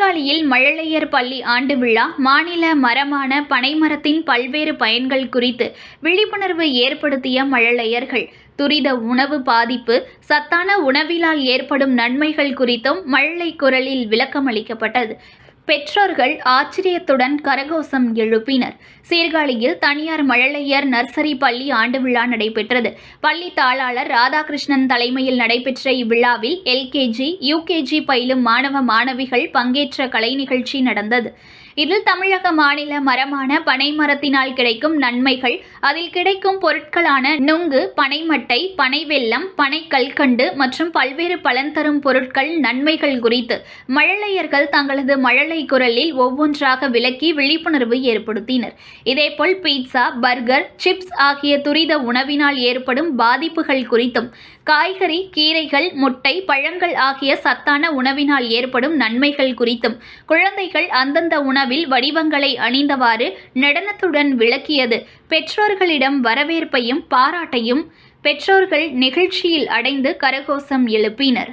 சீர்காழியில் மழலையர் பள்ளி ஆண்டு விழா மாநில மரமான பனைமரத்தின் பல்வேறு பயன்கள் குறித்து விழிப்புணர்வு ஏற்படுத்திய மழலையர்கள். துரித உணவு பாதிப்பு சத்தான உணவிலால் ஏற்படும் நன்மைகள் குறித்தும் மழலை குரலில் விளக்கமளிக்கப்பட்டது. பெற்றோர்கள் ஆச்சரியத்துடன் கரகோஷம் எழுப்பினர். சீர்காழியில் தனியார் மழலையர் நர்சரி பள்ளி ஆண்டு விழா நடைபெற்றது. பள்ளி தாளாளர் ராதாகிருஷ்ணன் தலைமையில் நடைபெற்ற இவ்விழாவில் எல்கேஜி யூகேஜி பயிலும் மாணவ மாணவிகள் பங்கேற்ற கலை நிகழ்ச்சி நடந்தது. இதில் தமிழக மாநில மரமான பனை மரத்தினால் கிடைக்கும் நன்மைகள் அதில் கிடைக்கும் பொருட்களான நுங்கு பனைமட்டை பனை வெள்ளம் பனை கல்கண்டு மற்றும் பல்வேறு பலன் தரும் பொருட்கள் நன்மைகள் குறித்து மழலையர்கள் தங்களது மழலை குரலில் ஒவ்வொன்றாக விளக்கி விழிப்புணர்வு ஏற்படுத்தினர். இதேபோல் பீட்சா பர்கர் சிப்ஸ் ஆகிய துரித உணவினால் ஏற்படும் பாதிப்புகள் குறித்தும் காய்கறி கீரைகள் முட்டை பழங்கள் ஆகிய சத்தான உணவினால் ஏற்படும் நன்மைகள் குறித்தும் குழந்தைகள் அந்தந்த உணவில் வடிவங்களை அணிந்தவாறு நடனத்துடன் விளக்கியது. பெற்றோர்களிடம் வரவேற்பையும் பாராட்டையும் பெற்றோர்கள் நிகழ்ச்சியில் அடைந்து கரகோசம் எழுப்பினர்.